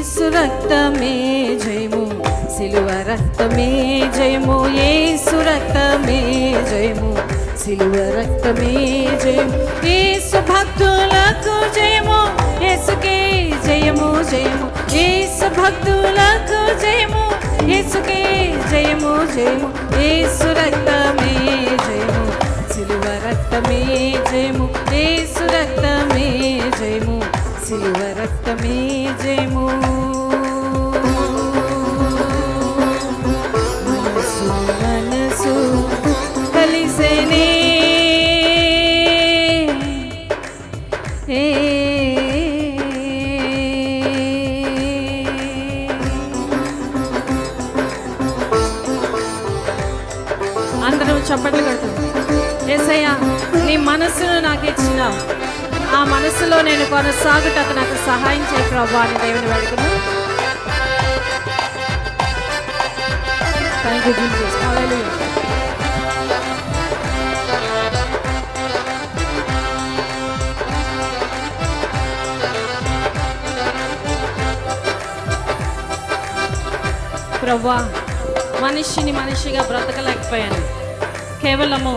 ఏసు రక్తమే జయము. సిలువ రక్తమే జయము. ఏసు రక్తమే జయము. సిలువ రక్తమే జయము. ఏసు భక్తులకు జయము. యేసుకే జయము జయము. ఏసు భక్తులకు జయము. యేసుకే జయము జయము. ఏసు రక్తమే జయము. సిలువ రక్తమే జయము. ఏసు రక్తమే జయము. సిలువ రక్తమే జయము. మనసు మనసు కలిసేనే. అందరం చప్పట్లు కడుతుంది ఏసయ్యా నీ మనస్సును నాకు ఇచ్చినావు. ఆ నేను కొనసాగుటకు నాకు సహాయం చేయ ప్రభా అని దేవుని వేడుకును థ్యాంక్ యూ జీసస్ హల్లెలూయా ప్రవ్వా మనిషిని మనిషిగా బ్రతకలేకపోయాను. కేవలము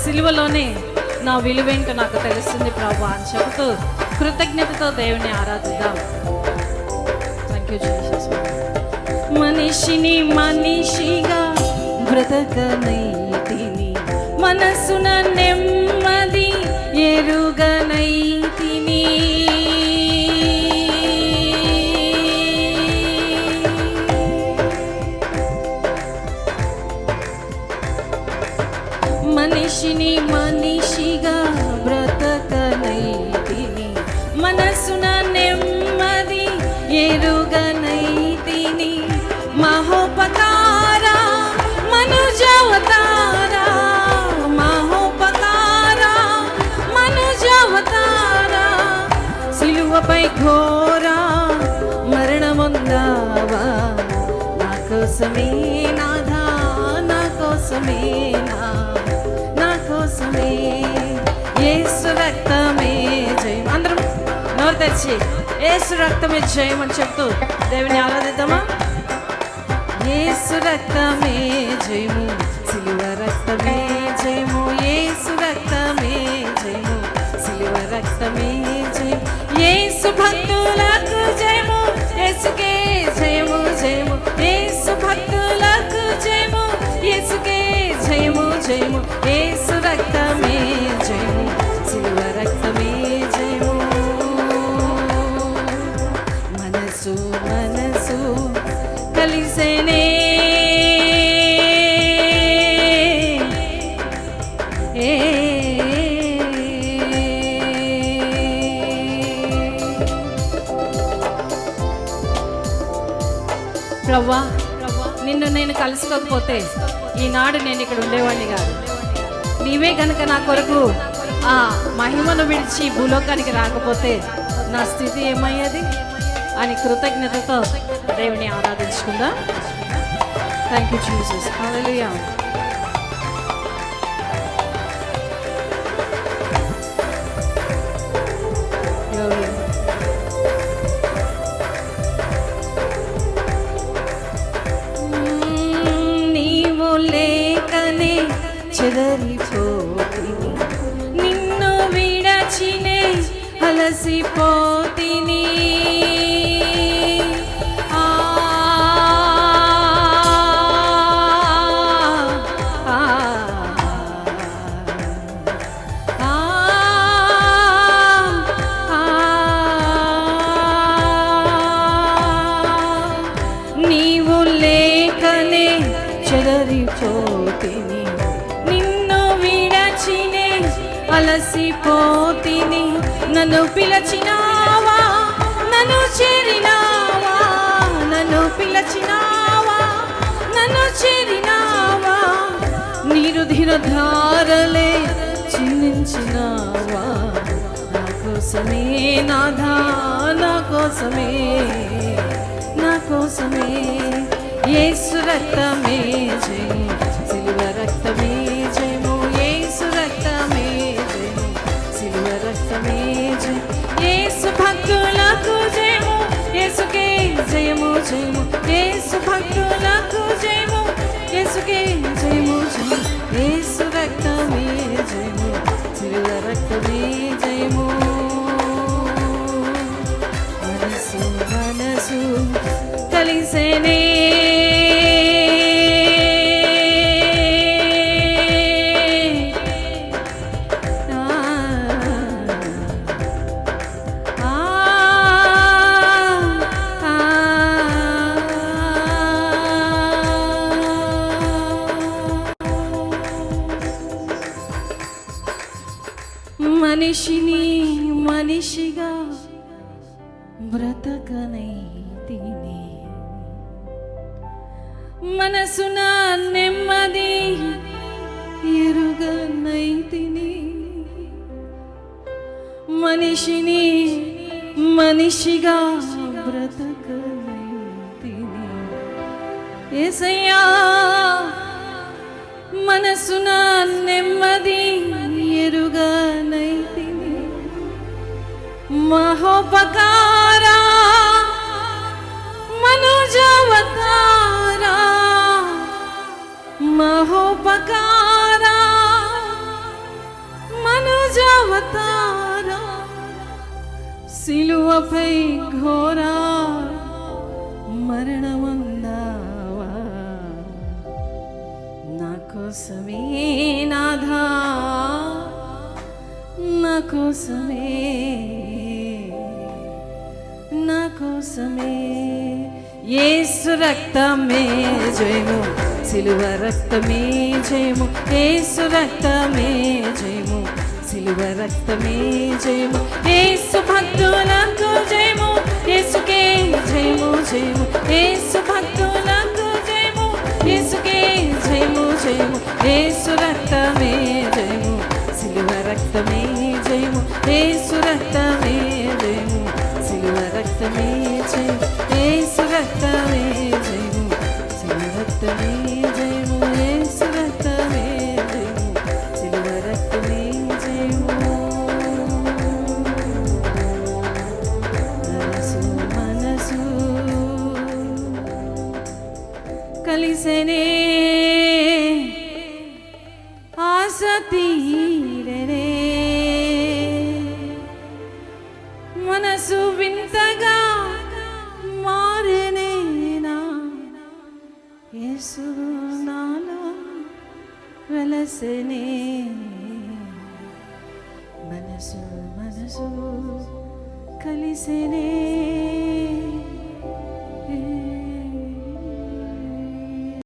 సిలువలోనే నా విలువేంటో నాకు తెలుస్తుంది ప్రభు అని చెబుతూ కృతజ్ఞతతో దేవుని ఆరాధిద్దాం. థ్యాంక్ యూ జీసస్ మనిషిని మనిషిగా బ్రతకనైతిని మనసున నెమ్మది ఎరుగనై మనసున నెమ్మది ఎరుగనైతిని మహోపకార మనుజవతార మహోపకార మనుజవతార సిలువపై ఘోర మరణముందావా నా కోసమే నాథా నా కోసమే నా కోసమే యేసు రక్తమే నోరు ఏసు రక్తమే జయమని చెప్తూ దేవుని ఆరాధిద్దామా? ఏసు రక్తమే జయము సిలువ రక్తమే జయము ఏసు రక్తమే జయము సిలువ రక్తమే జయము ఏసు భక్తులకు జయము ఏసుకే జయము జయము ఏసు భక్తులకు జయము ఏసుకే జయము జయము ఏసు రక్తమే మనసు మనసు కలిసేనే. ప్రవ్వా నిన్ను నేను కలుసుకోకపోతే ఈనాడు నేను ఇక్కడ ఉండేవాడిని కాదు. నీవే కనుక నా కొరకు ఆ మహిమను విడిచి భూలోకానికి రాకపోతే నా స్థితి ఏమయ్యేది? అని కృతజ్ఞతతో దేవుని ఆరాధించుకుందాం. థ్యాంక్ యూ జీసస్ హాలూయా నీవు లేకనే చెదరిపోతిని నిన్ను విడచినే అలసిపోతిని. చెదరిపోతిని నిన్ను విడచినే అలసిపోతిని నన్ను పిలచినావా నన్ను చేరినావా నన్ను పిలచినావా నన్ను చేరినావా నిరుధిర ధారలే చిందించినావా నా కోసమే నాథా నా కోసమే నా కోసమే యేసు రక్తమే జయము యేసు భక్తులకు జయము యేసుకే జయము జయము యేసు రక్తమే జయము శిలువ రక్తమే జయము మనసు మనసు కలిసేనే మనిషిని మనిషిగా బ్రతకనై మనసున నెమ్మది ఎరుగనై తిని మనిషిని మనిషిగా బ్రతకనై ఏసయ్యా మనసున నెమ్మది ఎరుగనై మహోపకారా మనుజవతారా మహోపకారా మనుజవతారా సిలువపై ఘోరా మరణముందావా. నా కోసమే నాథా నా కోసమే కోసమే ఏసు రక్తమే జయము సిలువ రక్తమే జయము ఏసు రక్తమే జయము సిలువ రక్తమే జయము ఏసు భక్తులకు జయము ఏసుకే జయము జయము ఏసు భక్తులకు జయము ఏసుకే జయము జయము ఏసు రక్తమే జయము సిలువ రక్తమే జయము ఏసు రక్తమే జయము సిలువ రక్తమే జయము యేసు జయము సిలువ జయము యేసు జయము సిలువ జయము మనసు మనసు కలిసెనే ఆశ యేసు నాలో వెలసనే మనసు మనసు కలిసినే